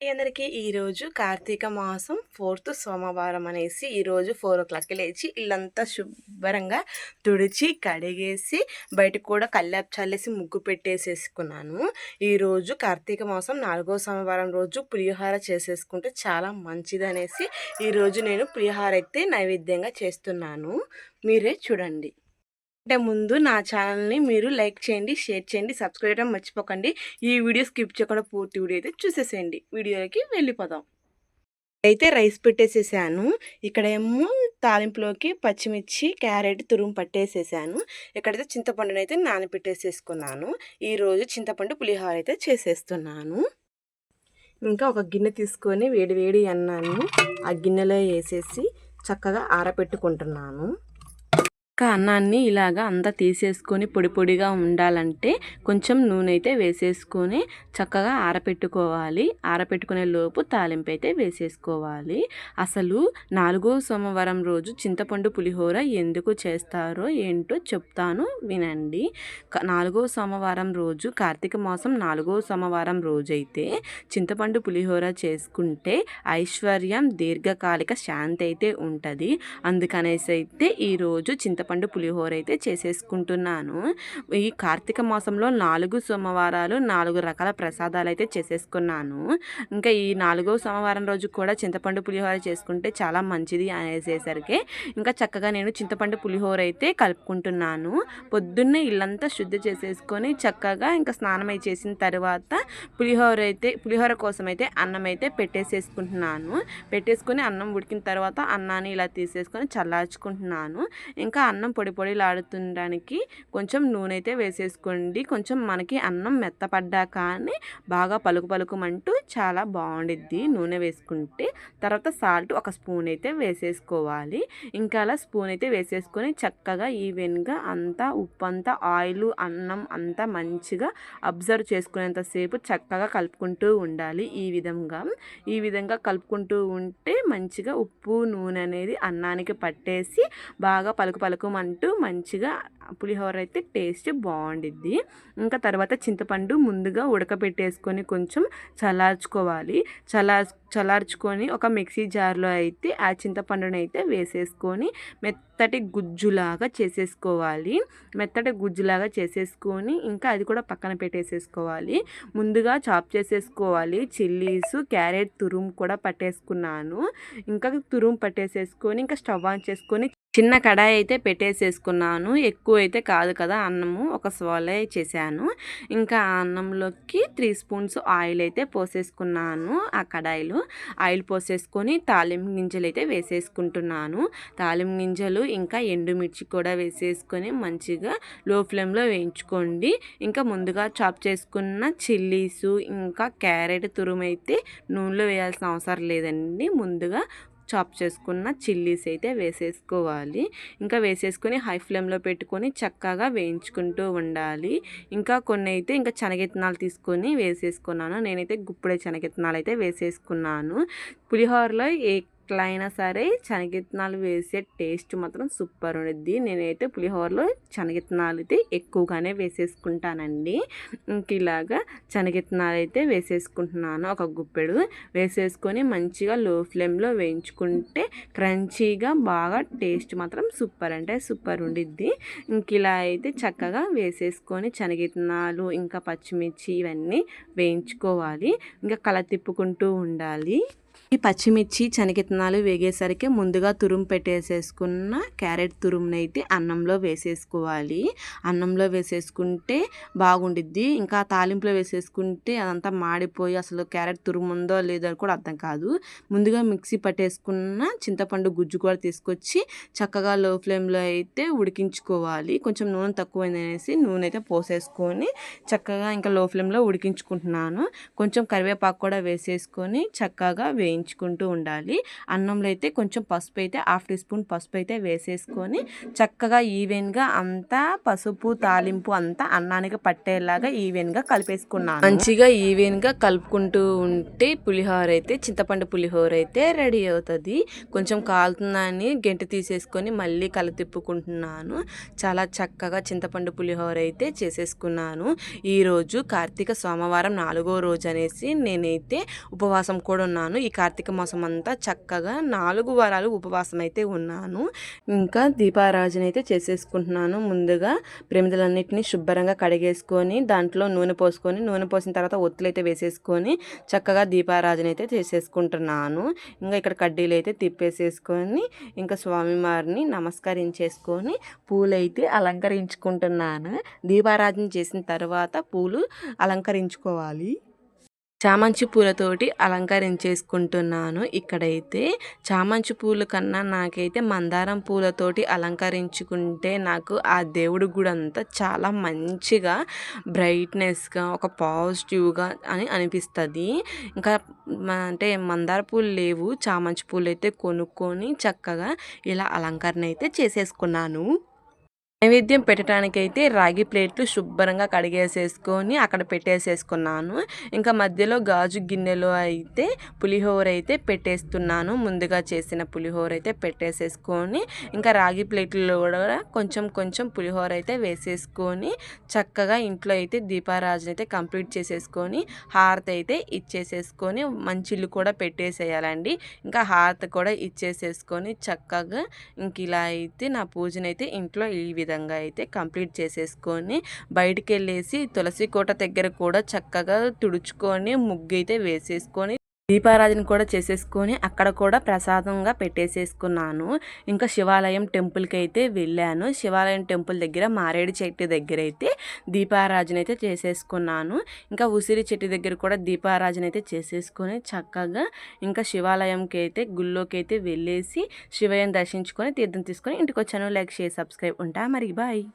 అందరికీ ఈరోజు కార్తీక మాసం ఫోర్త్ సోమవారం అనేసి ఈరోజు ఫోర్ ఓ క్లాక్కి లేచి ఇల్లంతా శుభ్రంగా తుడిచి కడిగేసి బయట కూడా కల్లాపు చల్లేసి ముగ్గు పెట్టేసేసుకున్నాను. ఈరోజు కార్తీక మాసం నాలుగో సోమవారం రోజు పులిహోర చేసేసుకుంటే చాలా మంచిది అనేసి ఈరోజు నేను పులిహోర అయితే నైవేద్యంగా చేస్తున్నాను. మీరే చూడండి. అంటే ముందు నా ఛానల్ని మీరు లైక్ చేయండి షేర్ చేయండి సబ్స్క్రైబ్ చేయడం మర్చిపోకండి. ఈ వీడియో స్కిప్ చేయకుండా పూర్తి వీడియో అయితే చూసేసేయండి. వీడియోకి వెళ్ళిపోదాం. అయితే రైస్ పెట్టేసేసాను. ఇక్కడ ఏమో తాలింపులోకి పచ్చిమిర్చి క్యారెట్ తురుము పట్టేసేసాను. ఇక్కడైతే చింతపండునైతే అయితే నానబెట్టేసేసుకున్నాను. ఈరోజు చింతపండు పులిహోర అయితే చేసేస్తున్నాను. ఇంకా ఒక గిన్నె తీసుకొని వేడి వేడి అన్నాను ఆ గిన్నెలో వేసేసి చక్కగా ఆరబెట్టుకుంటున్నాను. ఒక్క అన్నాన్ని ఇలాగా అంతా తీసేసుకొని పొడి పొడిగా ఉండాలంటే కొంచెం నూనె అయితే వేసేసుకొని చక్కగా ఆరపెట్టుకోవాలి. ఆరపెట్టుకునే లోపు తాలింపు అయితే వేసేసుకోవాలి. అసలు నాలుగో సోమవారం రోజు చింతపండు పులిహోర ఎందుకు చేస్తారో ఏంటో చెప్తాను వినండి. నాలుగో సోమవారం రోజు కార్తీక మాసం నాలుగో సోమవారం రోజైతే చింతపండు పులిహోర చేసుకుంటే ఐశ్వర్యం దీర్ఘకాలిక శాంతి అయితే ఉంటుంది. అందుకనేసి అయితే ఈరోజు చింతపండు చింతపండు పులిహోర అయితే చేసేసుకుంటున్నాను. ఈ కార్తీక మాసంలో నాలుగు సోమవారాలు నాలుగు రకాల ప్రసాదాలు అయితే చేసేసుకున్నాను. ఇంకా ఈ నాలుగో సోమవారం రోజు కూడా చింతపండు పులిహోర చేసుకుంటే చాలా మంచిది అనేసేసరికి ఇంకా చక్కగా నేను చింతపండు పులిహోర అయితే కలుపుకుంటున్నాను. పొద్దున్నే ఇల్లంతా శుద్ధి చేసేసుకొని చక్కగా ఇంకా స్నానం అయి చేసిన తర్వాత పులిహోర అయితే పులిహోర కోసం అయితే అన్నం అయితే పెట్టేసేసుకుంటున్నాను. పెట్టేసుకొని అన్నం ఉడికిన తర్వాత అన్నాన్ని ఇలా తీసేసుకొని చల్లార్చుకుంటున్నాను. ఇంకా అన్నం అన్నం పొడి పొడిలాడుతుండడానికి కొంచెం నూనె అయితే వేసేసుకోండి. కొంచెం మనకి అన్నం మెత్తపడ్డా కానీ బాగా పలుకు పలుకుమంటూ చాలా బాగుండిద్ది నూనె వేసుకుంటే. తర్వాత సాల్ట్ ఒక స్పూన్ అయితే వేసేసుకోవాలి. ఇంకా అలా స్పూన్ అయితే వేసేసుకొని చక్కగా ఈవెన్గా అంతా ఉప్పు అంతా ఆయిల్ అన్నం అంతా మంచిగా అబ్జర్వ్ చేసుకునేంతసేపు చక్కగా కలుపుకుంటూ ఉండాలి ఈ విధంగా. ఈ విధంగా కలుపుకుంటూ ఉంటే మంచిగా ఉప్పు నూనె అనేది అన్నానికి పట్టేసి బాగా పలుకు పలుకు అంటూ మంచిగా పులిహోర అయితే టేస్ట్ బాగుండిద్ది. ఇంకా తర్వాత చింతపండు ముందుగా ఉడకబెట్టేసుకొని కొంచెం చల్లార్చుకోవాలి. చల్లార్ చల్లార్చుకొని ఒక మిక్సీ జార్లో అయితే ఆ చింతపండుని అయితే వేసేసుకొని మెత్తటి గుజ్జులాగా చేసేసుకోవాలి. మెత్తటి గుజ్జులాగా చేసేసుకొని ఇంకా అది కూడా పక్కన పెట్టేసేసుకోవాలి. ముందుగా చాప్ చేసేసుకోవాలి. చిల్లీస్ క్యారెట్ తురుము కూడా పట్టేసుకున్నాను. ఇంకా తురుము పట్టేసేసుకొని ఇంకా స్టవ్ ఆన్ చేసుకొని చిన్న కడాయి అయితే పెట్టేసేసుకున్నాను. ఎక్కువ అయితే కాదు కదా అన్నము. ఒక స్వాలే చేశాను. ఇంకా అన్నంలోకి త్రీ స్పూన్స్ ఆయిల్ అయితే పోసేసుకున్నాను. ఆ కడాయిలో ఆయిల్ పోసేసుకొని తాలింపు గింజలు అయితే వేసేసుకుంటున్నాను. తాలింపు గింజలు ఇంకా ఎండుమిర్చి కూడా వేసేసుకొని మంచిగా లో ఫ్లేమ్లో వేయించుకోండి. ఇంకా ముందుగా చాప్ చేసుకున్న చిల్లీసు ఇంకా క్యారెట్ తురుమైతే నూనెలో వేయాల్సిన అవసరం లేదండి. ముందుగా చాప్ చేసుకున్న చిల్లీస్ అయితే వేసేసుకోవాలి. ఇంకా వేసేసుకొని హై ఫ్లేమ్లో పెట్టుకొని చక్కగా వేయించుకుంటూ ఉండాలి. ఇంకా కొన్ని అయితే ఇంకా శనగెత్తనాలు తీసుకొని వేసేసుకున్నాను. నేనైతే గుప్పుడే శనగెత్తనాలు అయితే వేసేసుకున్నాను. పులిహోరలో ఏ ఎట్లా అయినా సరే శనగిత్తనాలు వేసే టేస్ట్ మాత్రం సూపర్ ఉండిద్ది. నేనైతే పులిహోరలో శనగిత్తనాలు అయితే ఎక్కువగానే వేసేసుకుంటానండి. ఇంక ఇలాగా శనగిత్తనాలు అయితే వేసేసుకుంటున్నాను. ఒక గుప్పెడు వేసేసుకొని మంచిగా లో ఫ్లేమ్లో వేయించుకుంటే క్రంచీగా బాగా టేస్ట్ మాత్రం సూపర్ అంటే సూపర్ ఉండిద్ది. ఇంక ఇలా అయితే చక్కగా వేసేసుకొని శనగిత్తనాలు ఇంకా పచ్చిమిర్చి ఇవన్నీ వేయించుకోవాలి. ఇంకా కల తిప్పుకుంటూ ఉండాలి. ఈ పచ్చిమిర్చి శనగిత్తనాలు వేగేసరికి ముందుగా తురుము పెట్టేసేసుకున్న క్యారెట్ తురుమునైతే అన్నంలో వేసేసుకోవాలి. అన్నంలో వేసేసుకుంటే బాగుండిద్ది. ఇంకా తాలింపులో వేసేసుకుంటే అదంతా మాడిపోయి అసలు క్యారెట్ తురుము ఉందో లేదో కూడా అర్థం కాదు. ముందుగా మిక్సీ పట్టేసుకున్న చింతపండు గుజ్జు కూడా తీసుకొచ్చి చక్కగా లో ఫ్లేమ్లో అయితే ఉడికించుకోవాలి. కొంచెం నూనె తక్కువైందనేసి నూనె అయితే పోసేసుకొని చక్కగా ఇంకా లో ఫ్లేమ్లో ఉడికించుకుంటున్నాను. కొంచెం కరివేపాకు కూడా వేసేసుకొని చక్కగా వేయి వేయించుకుంటూ ఉండాలి. అన్నంలో అయితే కొంచెం పసుపు అయితే హాఫ్ టీ స్పూన్ పసుపు అయితే వేసేసుకొని చక్కగా ఈవెన్గా అంతా పసుపు తాలింపు అంతా అన్నానికి పట్టేలాగా ఈవెన్గా కలిపేసుకున్నాను. మంచిగా ఈవెన్గా కలుపుకుంటూ ఉంటే పులిహోర అయితే చింతపండు పులిహోర అయితే రెడీ అవుతుంది. కొంచెం కాలుతుందని గెంట తీసేసుకొని మళ్ళీ కల తిప్పుకుంటున్నాను చాలా చక్కగా చింతపండు పులిహోర అయితే చేసేసుకున్నాను ఈరోజు కార్తీక సోమవారం నాలుగో రోజు అనేసి నేనైతే ఉపవాసం కూడా ఉన్నాను. ఈ కార్తీక మాసం అంతా చక్కగా నాలుగు వారాలు ఉపవాసం అయితే ఉన్నాను. ఇంకా దీపారాజన అయితే చేసేసుకుంటున్నాను. ముందుగా ప్రమిదలన్నిటిని శుభ్రంగా కడిగేసుకొని దాంట్లో నూనె పోసుకొని నూనె పోసిన తర్వాత ఒత్తులు అయితే వేసేసుకొని చక్కగా దీపారాజన అయితే చేసేసుకుంటున్నాను. ఇంకా ఇక్కడ కడ్డీలు అయితే తిప్పేసేసుకొని ఇంకా స్వామివారిని నమస్కరించేసుకొని పూలైతే అలంకరించుకుంటున్నాను. దీపారాధన చేసిన తర్వాత పూలు అలంకరించుకోవాలి. చామంతి పూలతోటి అలంకరించేసుకుంటున్నాను ఇక్కడైతే. చామంతి పూల కన్నా నాకైతే మందారం పూలతోటి అలంకరించుకుంటే నాకు ఆ దేవుడి గుడి అంతా చాలా మంచిగా బ్రైట్నెస్గా ఒక పాజిటివ్గా అని అనిపిస్తుంది. ఇంకా అంటే మందార పూలు లేవు. చామంతి పూలు అయితే కొనుక్కొని చక్కగా ఇలా అలంకరణ అయితే చేసేసుకున్నాను. నైవేద్యం పెట్టడానికైతే రాగి ప్లేట్లు శుభ్రంగా కడిగేసేసుకొని అక్కడ పెట్టేసేసుకున్నాను. ఇంకా మధ్యలో గాజు గిన్నెలో అయితే పులిహోర అయితే పెట్టేస్తున్నాను. ముందుగా చేసిన పులిహోర అయితే పెట్టేసేసుకొని ఇంకా రాగి ప్లేట్లో కూడా కొంచెం కొంచెం పులిహోర అయితే వేసేసుకొని చక్కగా ఇంట్లో అయితే దీపారాజన అయితే కంప్లీట్ చేసేసుకొని హారతి అయితే ఇచ్చేసేసుకొని మంచిళ్ళు కూడా పెట్టేసేయాలండి. ఇంకా హారతి కూడా ఇచ్చేసేసుకొని చక్కగా ఇంక ఇలా అయితే నా పూజనైతే ఇంట్లో ఈ విధంగా విధంగా అయితే కంప్లీట్ చేసేసుకొని బయటికి వెళ్ళేసి తులసి కోట దగ్గర కూడా చక్కగా తుడుచుకొని ముగ్గు అయితే వేసేసుకొని దీపారాధన కూడా చేసేసుకొని అక్కడ కూడా ప్రసాదంగా పెట్టేసేసుకున్నాను. ఇంకా శివాలయం టెంపుల్కి అయితే వెళ్ళాను. శివాలయం టెంపుల్ దగ్గర మారేడు చెట్టు దగ్గర అయితే దీపారాజన అయితే చేసేసుకున్నాను. ఇంకా ఉసిరి చెట్టు దగ్గర కూడా దీపారాజన అయితే చేసేసుకొని చక్కగా ఇంకా శివాలయంకి అయితే గుళ్ళోకి అయితే వెళ్ళేసి శివయం దర్శించుకొని తీర్థం తీసుకొని ఇంటికి వచ్చాను లైక్ షేర్ సబ్స్క్రైబ్ ఉంటా మరి. బాయ్.